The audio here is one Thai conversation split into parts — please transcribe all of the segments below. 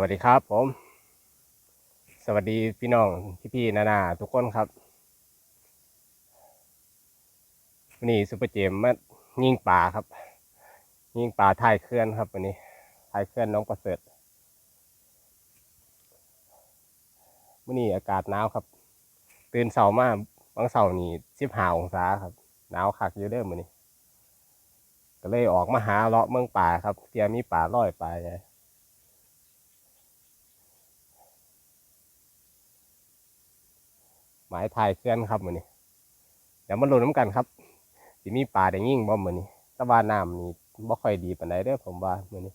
วัสดีครับผม สวัสดีพี่น้องพี่ๆนานาทุกคนครับวันนี้ซุปเปอร์เจมมายิงป่าครับ ยิงป่าท้ายเคลื่อนครับวันนี้ท้ายเคลื่อนน้องประเสริฐวันนี้อากาศหนาวครับ ตื่นเสาร์มาบางเสาร์นี่สิบห้าองศาครับหนาวคักอยู่เด้อมื้อนี้ก็เลยออกมาหาเลาะเมืองป่าครับเตรียมมีป่าลอยป่าให หมายถ่ายเคลื่อนครับมือนี้เดี๋ยวมาลุ้นน้ำกันครับสิมีปลาได้ยิ่งบ่มือนี้ต่ว่าน้ำนี่บ่ค่อยดีปานใดเด้อผมว่ามือนี้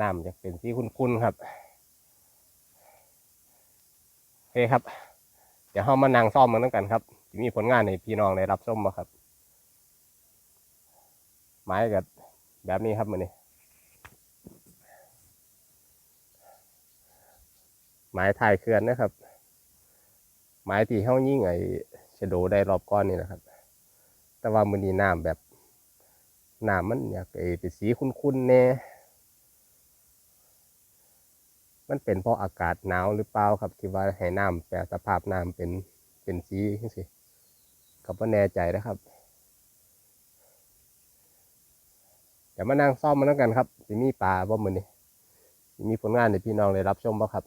น้ำจะเป็นสีคุ้นๆครับโอเคครับ เดี๋ยวเรามานั่งซ่อมมันน้ำกันครับสิมีผลงานในพี่น้องได้รับชมบ่ครับไม้กับแบบนี้ครับมือนี้ไม้ถ่ายเคลื่อนนะครับ ไม้ที่เฮายิ่งไอ้ชโดได้รอบก้อนนี่นะครับ แต่ว่ามือนี้น้ำแบบน้ำมันอยากไอ้เป็นสีคุ้นๆแน่มันเป็นเพราะอากาศหนาวหรือเปล่าครับ ที่ว่าให้น้ำแปลสภาพน้ำเป็นเป็นสีจังซี่ก็บ่แน่ใจนะครับเดี๋ยวมานั่งซ่อมมันแล้วกันครับสิมีปลาบ่มือนี้มีผลงานให้พี่น้องได้รับชมบ่ครับ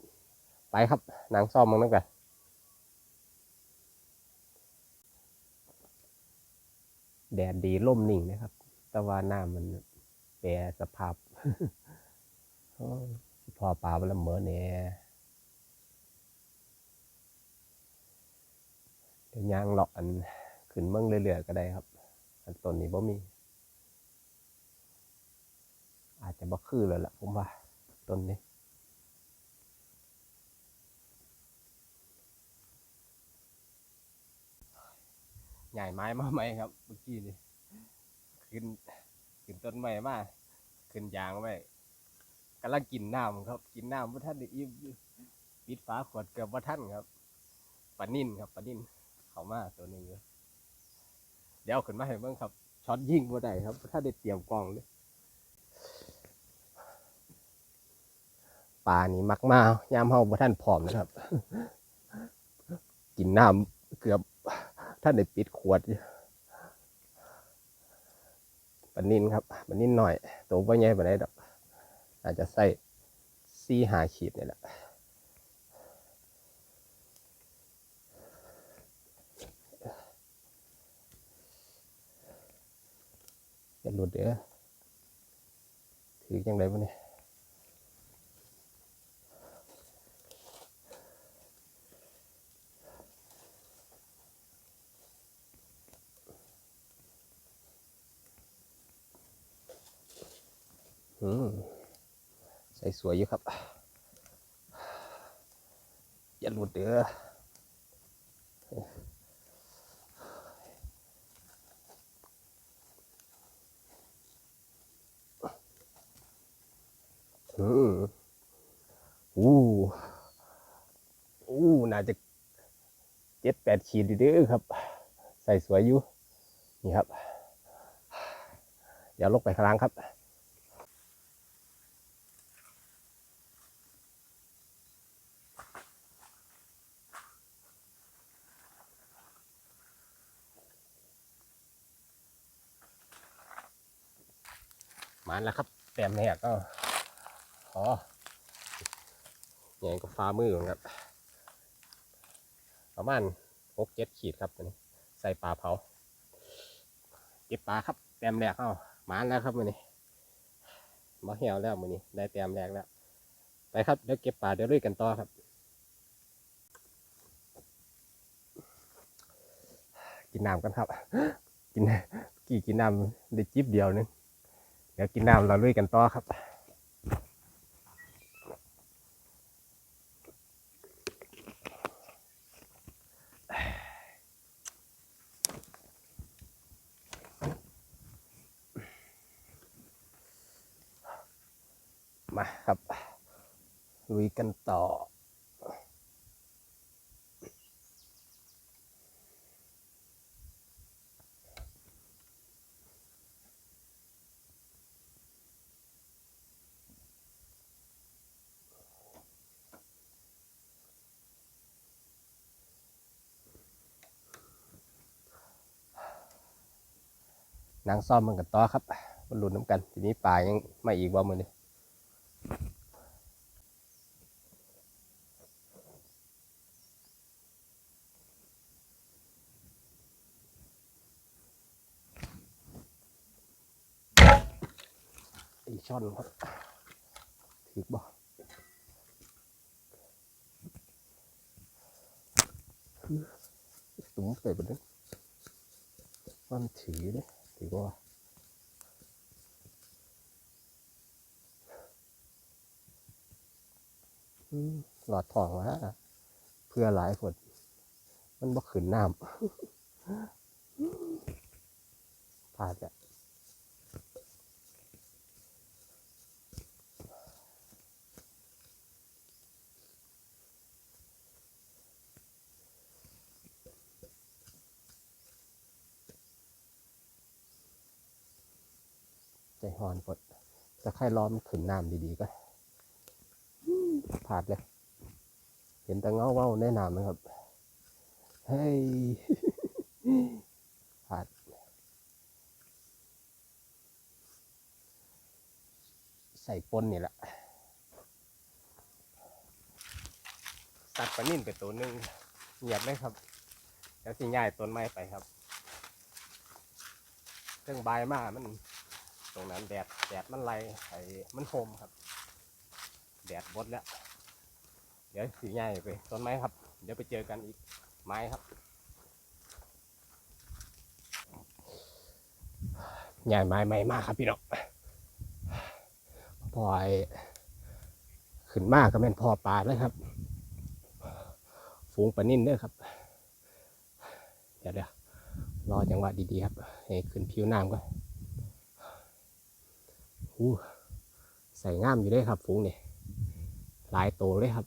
ไปครับนั่งซ่อมมันแล้วกัน แดดดีร่มนิ่งนะครับ แต่ว่าน้ำมันแปรสภาพพอปลาไปแล้วเหมือนเนี่ยเดี๋ยวยางเลาะอันขึ้นเมืองเรื่อยๆก็ได้ครับ อันต้นนี้บ่มี อาจจะบ่คือเลยล่ะผมว่าต้นนี้ ใหญ่ไม้มาไหมครับเมื่อกี้นี่ขึ้นขึ้นต้นไม้มาขึ้นยางไว้กำลังกินน้ำครับ กินน้ำว่าท่านได้อิ่มปิดฝาขวดเกือบว่าท่านครับปลานิ่นครับปลานิ่นเขามาตัวหนึงเดี๋ยวขึ้นมาให้เบิ่งครับช็อตยิงบ่ได้ครับบ่ท่านได้เตรียมกล้องเลยปลานี่มักมายามเฮาบ่ท่านพร้อมนะครับ กินน้ำเกือบ ท่านได้ปิดขวดปันนินครับปันนินหน่อยตัวบ่ใหญ่ปานใดดอกอาจจะใส่ซี่หาขีดนี่แหละจะหลุดเด้อถือยังไงวะเนี่ย อืมใส่สวยอยู่ครับ อย่าหลุดเด้ออืมอู้อู้น่าจะเจ็ดแปดขีดเด้อครับ ใส่สวยอยู่ นี่ครับเดี๋ยวลงไปข้างล่างครับ มาแล้วครับ แต้มแรกก็ขอใหญ่ก็ฟ้ามือครับ ประมาณหกเจ็ดขีดครับตัวนี้ ใส่ปลาเผา เก็บปลาครับ แต้มแรกเอามาแล้วครับมือนี้มาเหี่ยวแล้วมือนี้ ได้แต้มแรกแล้ว ไปครับเดี๋ยวเก็บปลาเดี๋ยวลุยกันต่อครับ กินน้ำกันครับ กินกี่กินน้ำได้จิบเดียวนึง เดี๋ยวกินน้ำเราลุยกันต่อครับมาครับลุยกันต่อ นางซ่อมมันกันต่อครับ มันหลุดน้ำกัน ทีนี้ปลายังไม่อีกว่ามือนี่อีช่อนครับถือบ่ตุ้มใส่บนนั้นว่ามันถือเลย ดีกว่าหลอดทองวะเพื่อหลายคนมันบ่ขืนน้ำผ่านจ้ะ ใจหอนปดจะใครล้อมนขึ้นน้ำดีๆก็พลาดเลย เห็นแต่เงาเว้าแนะนำนะครับ เฮ้ยพลาดใส่ปนนี่แหละตัดปลานิ่นไปตัวหนึ่งเงียบเลยครับแล้วสิง่ายต้นไม้ไปครับเครื่องใบมากมัน ตรงนั้นแดดแดดมันไล่ไอ้มันโฮมครับ แดดบดแล้ว เดี๋ยวสีใหญ่ไปต้นไม้ครับ เดี๋ยวไปเจอกันอีกไม้ครับใหญ่ไม้ใหม่มากครับพี่น้องพอไอ้ขึ้นมากก็แม่นพอปลาเลยครับ ฝูงปลานิ่นเด้อครับ เดี๋ยวเดี๋ยวรอจังหวะดีๆครับให้ขึ้นผิวน้ำก่อน อู้ใส่ง่ามอยู่เด้วยครับฝูงเนี่ยหลายโตเลยครับ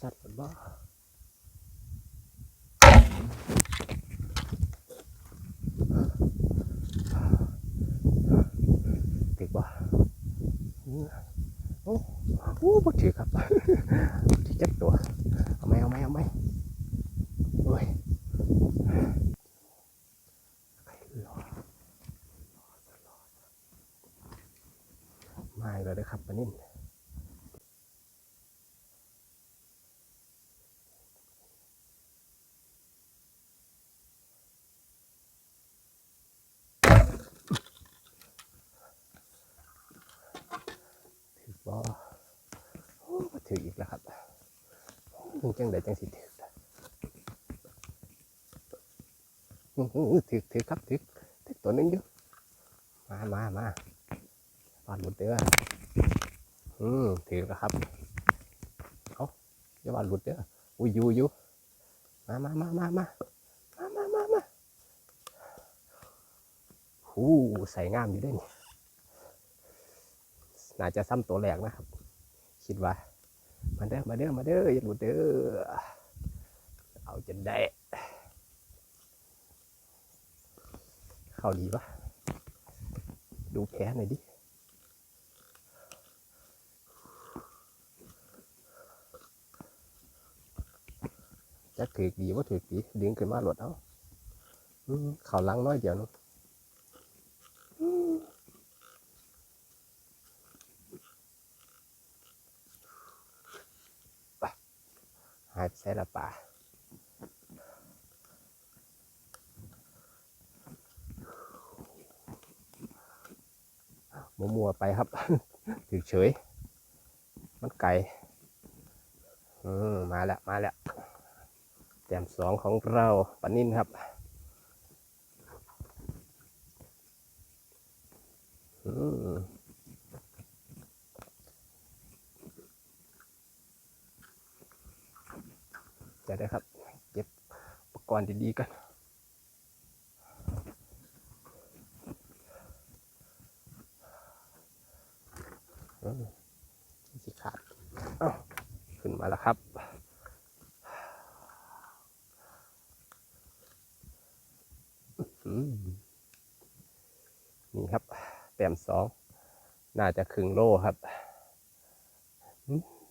สัตว์บ้าติดบ่โอ้โอ้บ่ถือครับที่จับตัว เอาไหมเอาไหมเอาไหมโอ้ยรอ มาอีกแล้วเด้อครับปานิ่นถือบ่โอ้ถืออีกแล้วครับมึงจังไดจังสิถือล่ะอื้อหือถือถือครับถือถือตัวนึงอยู่มามามาปาดหมดเด้อ อืมถือแล้วครับ เอาอย่าปาหลุดเด้ออุ้ยยูยูมามามามามามามามามาหูใส่งามอยู่ด้วยนี่น่าจะซ้ำตัวแรกนะครับ คิดว่า มาเด้อ มาเด้อ มาเด้อ อย่าหลุดเด้อ เอาจนได้ เข้าดีปะดูแผลหน่อยดิ จะถือดีว่าถือดีดึงขึ้นมาหลดเอาเข่าหลังน้อยเดียวนึงหายไปใส่ละป่ามัวมัวๆไปครับ ถือเฉย มันไก่มาแล้ว มาแล้ว แต้มสองของเราปานินครับเดี๋ยวนะครับ เก็บอุปกรณ์ดีๆกันอืมสิขาดเอ้าขึ้นมาแล้วครับ อืมนี่ครับ แต้มสอง น่าจะครึ่งโลครับ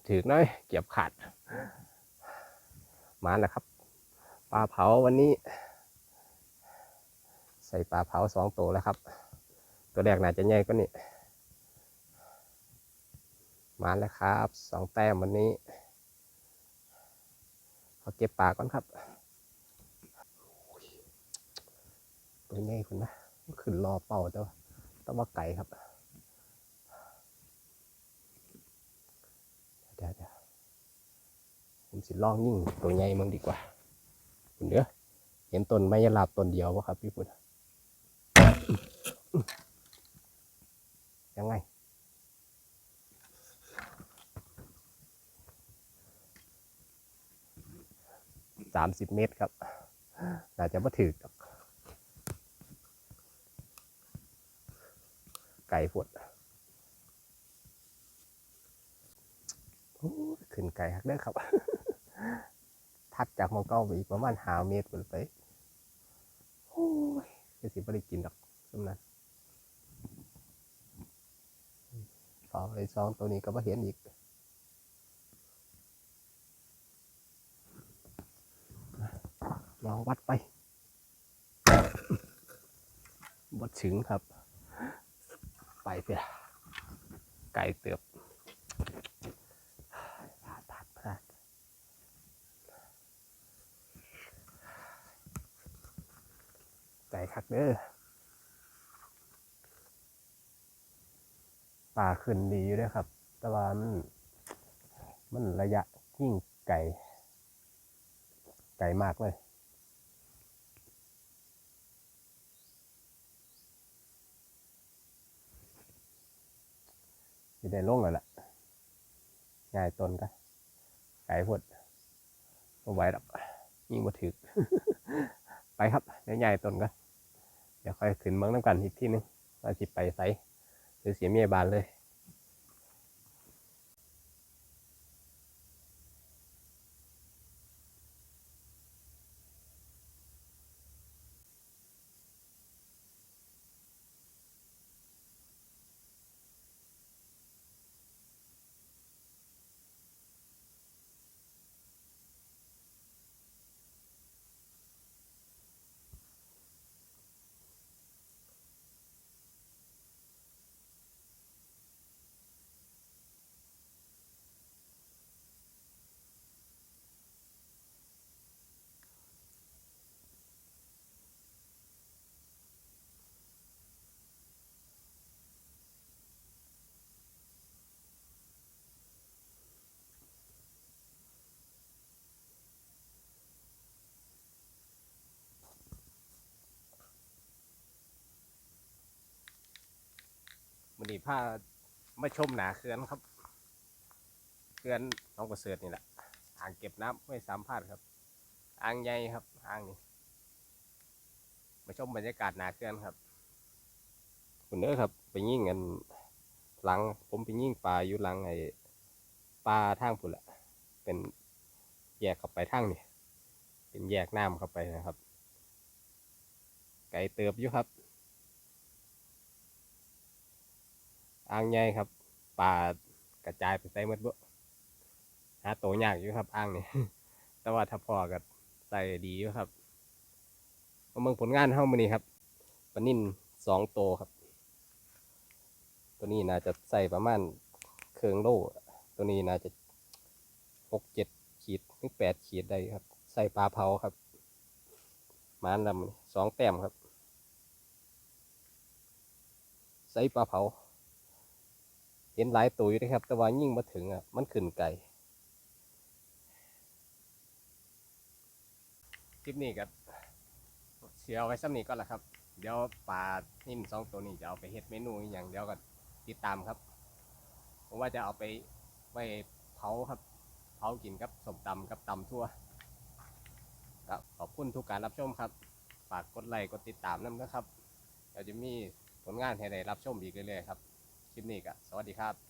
ถือน้อย เก็บขาด มาแล้วครับ ปลาเผาวันนี้ ใส่ปลาเผาสองตัวแล้วครับ ตัวแรกน่าจะใหญ่กว่านี้มาแล้วครับสองแต้มวันนี้ขอเก็บปลาก่อนครับตัวใหญ่คุณนะขึ้นรอเป่าแต่ว่าต้องว่าไก่ครับ เดี๋ยวเดี๋ยว ผมสิลองยิ่งตัวใหญ่มึงดีกว่าคุณเด้อเห็นต้นไม้ยะลาบต้นเดียววะครับพี่คุณยังไงสามสิบเมตรครับน่าจะมาถือกับไก่ฝดขึ้นไก่ฮักเด้อครับ ทัดจากมองเก้าไปอีกประมาณหาเมตรขึ้นไปโอ้ยคือสิบริกินดอกสำนั้นสองไอ้สองตัวนี้ก็มาเห็นอีกลองวัดไปวัดถึงครับ ไปเพื่อไก่เติบพลาดพลาดพลาดไก่คัก เด้อป่าขึ้นดีอยู่ด้วยครับ แต่ว่ามันมันระยะยิ่งไก่ไก่มากเลยสิได้ลงแล้วล่ะง่ายตนก็ไก่พดมาไหวดอกยิ่งมาถึก ไปครับเดี๋ยวใหญ่ตนกัน ดี๋ยวค่อยขึ้นเมืองน้ำกันอีกที่นึงว่าสิไปไสหรือเสียเมียบานเลย นนี้พามาชมหนาเขื่อนครับเขื่อนน้องประเสริฐนี่แหละอ่างเก็บน้ำไม่สามพลาดครับ อ่างใหญ่ครับ อ่างนี้มาชมบรรยากาศหนาเขื่อนครับคุณเด้อครับ ไปยิ่งกันหลัง ผมไปยิ่งปลาอยู่หลังไอ้ปลาทางพุ่นแหละเป็นแยกเข้าไปทางนี่เป็นแยกน้ำเข้าไปนะครับ ไก่เติบอยู่ครับ อ่างใหญ่ครับปลากระจายไปใส่หมดบ่หาโตวยากอยู่ครับอ่างนี่แต่ว่าถ้าพอก็ใส่ดีอยู่ครับเมืองผลงานเฮ้ามือนี้ครับปนิ่นสองโตวครับ ตัวนี้น่าจะใส่ประมาณเครื่องโลตัวนี้น่าจะหกเจ็ดขีดถึงแปดขีดได้ครับ ใส่ปลาเผาครับมานลำสองแต้มครับ ใส่ปลาเผา เห็นหลายตัวอยู่นะครับ แต่ว่ายิ่งมาถึงอะมันขึ้นไกลคลิปนี้ก็เสียเอาไว้ซ้ำนี้ก็แหละครับ เดี๋ยวปลานิ่มสองตัวนี้จะเอาไปเฮ็ดเมนูอย่างเดี๋ยวก็ติดตามครับผมว่าจะเอาไปไว้เผาครับ เผากินกับสมตำกับตำทั่วครับขอบคุณทุกการรับชมครับฝากกดไลค์กดติดตามน้ำนะครับเดี๋ยวจะมีผลงานให้ได้รับชมอีกเรื่อยๆครับ ลิปนี้ก็สวัสดีครับ